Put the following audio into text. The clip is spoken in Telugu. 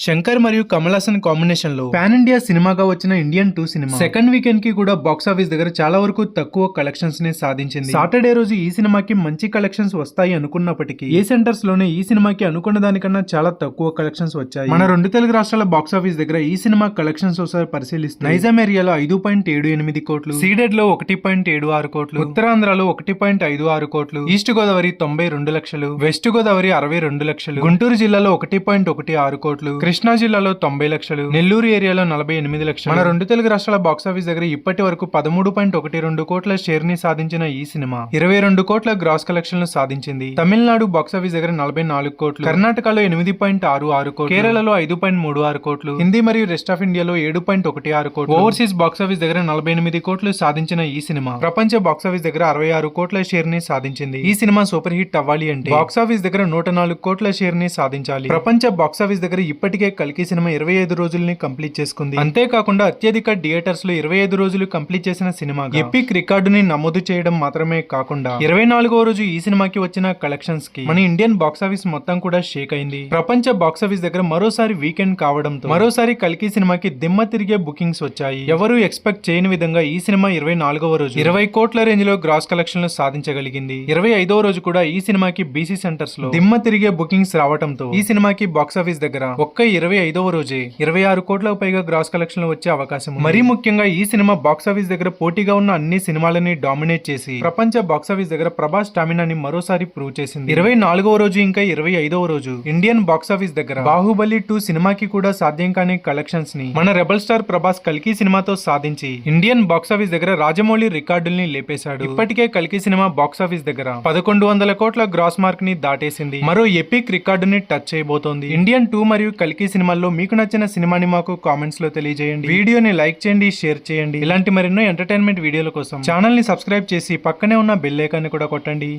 శంకర్ మరియు కమల్ హాసన్ కాంబినేషన్లో పాన్ ఇండియా సినిమాగా వచ్చిన ఇండియన్ టూ సినిమా సెకండ్ వీకెండ్కి కూడా బాక్స్ ఆఫీస్ దగ్గర చాలా వరకు తక్కువ కలెక్షన్స్ని సాధించింది. సాటర్డే రోజు ఈ సినిమాకి మంచి కలెక్షన్స్ వస్తాయి అనుకున్నప్పటికీ ఏ సెంటర్స్లోనే ఈ సినిమాకి అనుకున్న దానికన్నా చాలా తక్కువ కలెక్షన్స్ వచ్చాయి. మన రెండు తెలుగు రాష్ట్రాల బాక్స్ ఆఫీస్ దగ్గర ఈ సినిమా కలెక్షన్స్ ఒకసారి పరిశీలిస్తే నైజాం ఏరియాలో ఐదు పాయింట్ ఏడు ఎనిమిది కోట్లు సీడెడ్లో ఒకటి పాయింట్ ఏడు ఆరు కోట్లు ఉత్తరాంధ్రలో ఒకటి పాయింట్ ఐదు ఆరు కోట్లు ఈస్ట్ గోదావరి తొంభై రెండు లక్షలు వెస్ట్ గోదావరి అరవై రెండు లక్షలు గుంటూరు జిల్లాలో ఒకటి పాయింట్ ఒకటి ఆరు కోట్లు కృష్ణా జిల్లాలో తొంభై లక్షలు నెల్లూరు ఏరియాలో నలభై ఎనిమిది లక్షలు. మన రెండు తెలుగు రాష్ట్రాల బాక్స్ ఆఫీస్ దగ్గర ఇప్పటి వరకు పదమూడు పాయింట్ ఒకటి రెండు కోట్ల షేర్ని సాధించిన ఈ సినిమా. ఇరవై రెండు కోట్ల గ్రాస్ కలెక్షన్లు సాధించింది. తమిళనాడు బాక్స్ ఆఫీస్ దగ్గర నలభై నాలుగు కోట్లు కర్ణాటకలో ఎనిమిది పాయింట్ ఆరు ఆరు కోట్లు కేరళలో ఐదు పాయింట్ మూడు ఆరు కోట్లు హిందీ మరియు రెస్ట్ ఆఫ్ ఇండియాలో ఏడు పాయింట్ ఒకటి ఆరు కోట్లు. ఓవర్సీస్ బాక్స్ ఆఫీస్ దగ్గర నలభై ఎనిమిది కోట్లు సాధించిన ఈ సినిమా. ప్రపంచ బాక్స్ ఆఫీస్ దగ్గర అరవై ఆరు కోట్ల షేర్ని సాధించింది. ఈ సినిమా సూపర్ హిట్ అవ్వాలి అంటే బాక్స్ ఆఫీస్ దగ్గర నూట నాలుగు కోట్ల షేర్ని సాధించాలి. ప్రపంచ బాక్స్ ఆఫీస్ దగ్గర ఇప్పటికీ కల్కి సినిమా ఇరవై ఐదు రోజుల్ని కంప్లీట్ చేసుకుంది. అంతేకాకుండా అత్యధిక థియేటర్స్లో ఇరవై ఐదు రోజులు కంప్లీట్ చేసిన సినిమా ఎపిక్ రికార్డుని నమోదు చేయడం మాత్రమే కాకుండా ఇరవై నాలుగో రోజు ఈ సినిమాకి వచ్చిన కలెక్షన్స్కి మన ఇండియన్ బాక్స్ ఆఫీస్ మొత్తం కూడా షేక్ అయింది. ప్రపంచ బాక్స్ ఆఫీస్ దగ్గర మరోసారి వీకెండ్ కావడంతో మరోసారి కల్కి సినిమాకి దిమ్మ తిరిగే బుకింగ్స్ వచ్చాయి. ఎవరు ఎక్స్పెక్ట్ చేయని విధంగా ఈ సినిమా ఇరవై నాలుగవ రోజు ఇరవై కోట్ల రేంజ్లో గ్రాస్ కలెక్షన్లు సాధించగలిగింది. ఇరవై ఐదవ రోజు కూడా ఈ సినిమాకి బీసీ సెంటర్స్లో దిమ్మ తిరిగే బుకింగ్స్ రావడంతో ఈ సినిమాకి బాక్స్ ఆఫీస్ దగ్గర ఒక్క ఇరవై ఐదవ రోజే. ఇరవై ఆరు కోట్లకు పైగా గ్రాస్ కలెక్షన్లు వచ్చే అవకాశం మరీ ముఖ్యంగా ఈ సినిమా బాక్స్ ఆఫీస్ దగ్గర పోటీగా ఉన్న అన్ని సినిమాలని డామినేట్ చేసి ప్రపంచ బాక్స్ ఆఫీస్ దగ్గర ప్రభాస్ స్టామినాని మరోసారి ప్రూవ్ చేసింది. ఇరవై నాలుగవ రోజు ఇంకా ఇరవై ఐదవ రోజు. ఇండియన్ బాక్స్ ఆఫీస్ దగ్గర బాహుబలి టూ సినిమాకి కూడా సాధ్యం కాని కలెక్షన్స్ని మన రెబల్ స్టార్ ప్రభాస్ కల్కి సినిమాతో సాధించి ఇండియన్ బాక్స్ ఆఫీస్ దగ్గర రాజమౌళి రికార్డుల్ని లేపేశాడు. ఇప్పటికే కల్కి సినిమా బాక్స్ ఆఫీస్ దగ్గర పదకొండు వందల కోట్ల గ్రాస్ మార్క్ని దాటేసింది. మరో ఎపిక్ రికార్డుని టచ్ చేయబోతోంది. ఇండియన్ టూ మరియు కల్కి సినిమాల్లో మీకు నచ్చిన సినిమాని మాకు కామెంట్స్లో తెలియజేయండి. వీడియోని లైక్ చేయండి షేర్ చేయండి. ఇలాంటి మరెన్నో ఎంటర్టైన్మెంట్ వీడియోల కోసం ఛానల్ని సబ్స్క్రైబ్ చేసి పక్కనే ఉన్న బెల్ ఐకాన్ కూడా కొట్టండి.